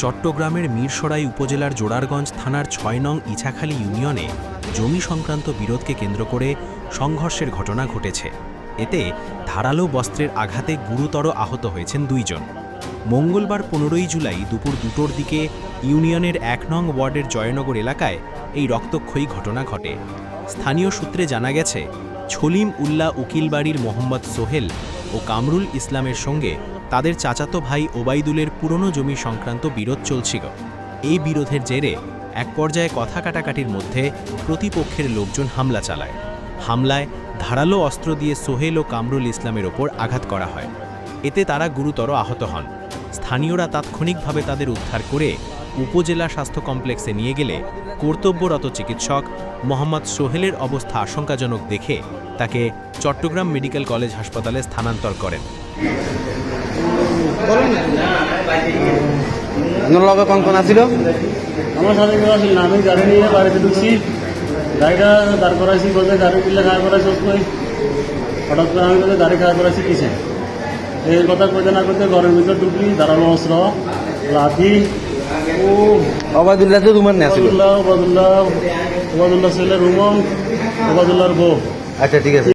চট্টগ্রামের মিরসরাই উপজেলার জোড়ারগঞ্জ থানার ছয় নং ইছাখালী ইউনিয়নে জমি সংক্রান্ত বিরোধকে কেন্দ্র করে সংঘর্ষের ঘটনা ঘটেছে। এতে ধারালো বস্ত্রের আঘাতে গুরুতর আহত হয়েছেন দুইজন। মঙ্গলবার পনেরোই জুলাই দুপুর দুটোর দিকে ইউনিয়নের এক নং ওয়ার্ডের জয়নগর এলাকায় এই রক্তক্ষয়ী ঘটনা ঘটে। স্থানীয় সূত্রে জানা গেছে, ছলিম উল্লাহ উকিলবাড়ির মোহাম্মদ সোহেল ও কামরুল ইসলামের সঙ্গে তাদের চাচাতো ভাই ওবাইদুলের পুরনো জমি সংক্রান্ত বিরোধ চলছিল। এই বিরোধের জেরে এক পর্যায়ে কথা কাটাকাটির মধ্যে প্রতিপক্ষের লোকজন হামলা চালায়। হামলায় ধারালো অস্ত্র দিয়ে সোহেল ও কামরুল ইসলামের ওপর আঘাত করা হয়। এতে তারা গুরুতর আহত হন। স্থানীয়রা তাৎক্ষণিকভাবে তাদের উদ্ধার করে উপজেলা স্বাস্থ্য কমপ্লেক্সে নিয়ে গেলে কর্তব্যরত চিকিৎসক মোহাম্মদ সোহেলের অবস্থা আশঙ্কাজনক দেখে তাকে চট্টগ্রাম মেডিকেল কলেজ হাসপাতালে স্থানান্তর করেন। আপনার লগে কোন কোন আছিল? আমার সাথে কেউ আসেন না আমি গাড়ি নিয়ে বাড়িতে ঢুকছি। গাড়িটা দাঁড় করাইছি বলতে গাড়ি কিনলে খাড়া করাইছি কই হঠাৎ করে আমি বলতে গাড়ি খাড়া করাইছি কিসে? এই কথা কইতে না করতে ঘরের ভিতর ঢুকলি ধারালো অস্ত্র লাঠি ও অবাদুল্লাহ তো তোমার না আছিল। ওবাদুল্লাহ ওবাদুল্লাহ ওবাদুল্লাহ ছেলে রুমন ওবাদুল্লাহর বউ। আচ্ছা ঠিক আছে।